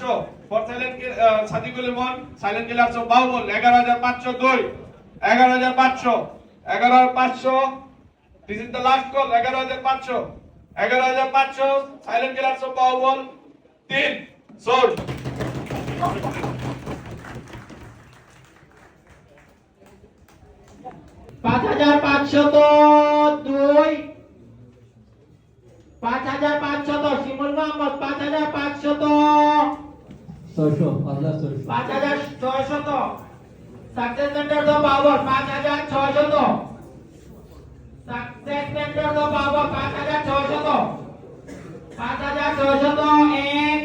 পাঁচশো। For silent Sadikul Emon silent killer সব বাহুবল, এগারো হাজার পাঁচশো দুই, এগারো হাজার পাঁচশো, এগারো হাজার পাঁচশো, this is the last call, এগারো হাজার পাঁচশো, এগারো হাজার পাঁচশো, সাইলেন্ট কিলার সব বাহুবল, তিন সোল্ড পাঁচ হাজার পাঁচশত দুই, পাঁচ হাজার পাঁচশত শিমুল মোহাম্মদ পাঁচ হাজার পাঁচশত ছয়শো আল্লাহ ছয়শো পাঁচ হাজার ছয়শত সাকসেস সেন্টার তো বাবর পাঁচ হাজার ছয়শত সাকসেস সেন্টার তো বাবর পাঁচ হাজার ছয়শত পাঁচ হাজার ছয়শত এক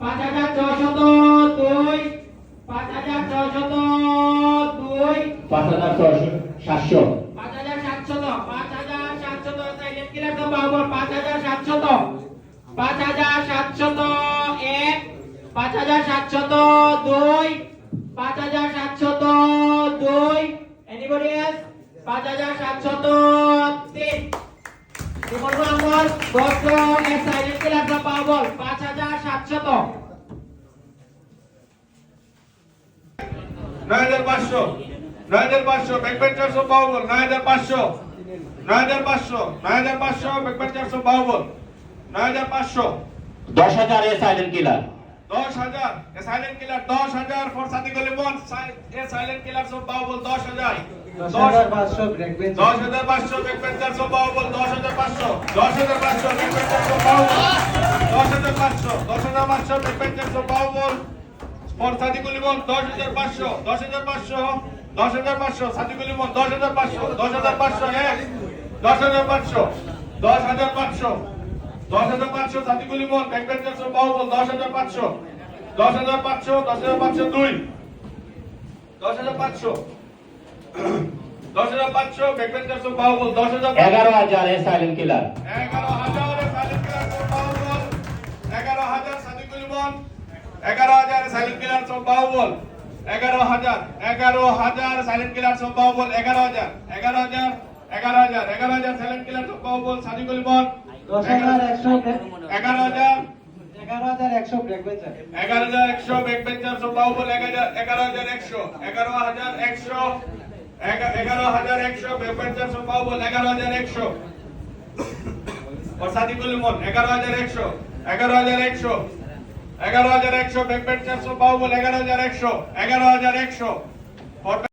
পাঁচ হাজার ছয়শত দুই পাঁচ হাজার ছয়শত দুই পাঁচ হাজার ছয়শো সাতশো পাঁচ হাজার সাতশত পাঁচ হাজার সাতশত সাইলেন্ট কিলার তো বাবর পাঁচ হাজার সাতশত পাঁচ হাজার সাতশত এক পাঁচ হাজার সাতশত দুই পাঁচ হাজার সাতশত দুই। এনিবডি এলস পাঁচ হাজার সাতশত তিন। পাঁচ হাজার সাতশত। নয় হাজার পাঁচশো। নয় হাজার পাঁচশো। ব্যাকপ্যান চারশো বাহুবল নয় হাজার পাঁচশো। নয় হাজার পাঁচশো। নয় হাজার পাঁচশো। ব্যাকপ্যান চারশো বাহুবল নয় হাজার পাঁচশো। দশ হাজার এ সাইলেন্ট কিলার দশ হাজার এ সাইলেন্ট কিলার দশ হাজার for Sadikul Emon a silent killer সব বাহুবল দশ হাজার দশ হাজার পাঁচশো দশ হাজার পাঁচশো ব্যাকপ্যান চারশো বাহুবল দশ হাজার পাঁচশো দশ হাজার পাঁচশো ব্যাকপ্যান চারশো বাহুবল দশ হাজার পাঁচশো দশ হাজার পাঁচশো ব্যাকপ্যান চারশো বাহুবল ফর সাদিকুল ইমন দশ হাজার পাঁচশো দশ হাজার পাঁচশো দশ হাজার পাঁচশো সাদিকুল ইমন দশ হাজার পাঁচশো দশ হাজার পাঁচশো এক দশ হাজার পাঁচশো দশ হাজার পাঁচশো দশ হাজার পাঁচশো সাদিকুল ইমন ব্যাকপ্যান চারশো বাহুবল দশ হাজার পাঁচশো। দশ হাজার পাঁচশো দশ হাজার পাঁচশো দুই। দশ হাজার পাঁচশো। দশ হাজার পাঁচশো ব্যাকপ্যান চারশো দশ হাজার এগারো হাজার এ সাইলেন্ট কিলার এগারো হাজার সাইলেন্ট কিলার সব বাহুবল। এগারো হাজার সাদিকুল ইমন এগারো হাজার সাইলেন্ট কিলার সব বাহুবল। এগারো হাজার এগারো হাজার সাইলেন্ট কিলার সব বাহুবল। এগারো হাজার এগারো হাজার এগারো হাজার এগারো হাজার সাইলেন্ট কিলার সব বাহুবল সাদিকুল ইমন এগারো হাজার একশো এগারো হাজার একশো ব্রেক হাজার একশো এগারো হাজার একশো এগারো হাজার একশো এগারো হাজার একশো এগারো হাজার একশো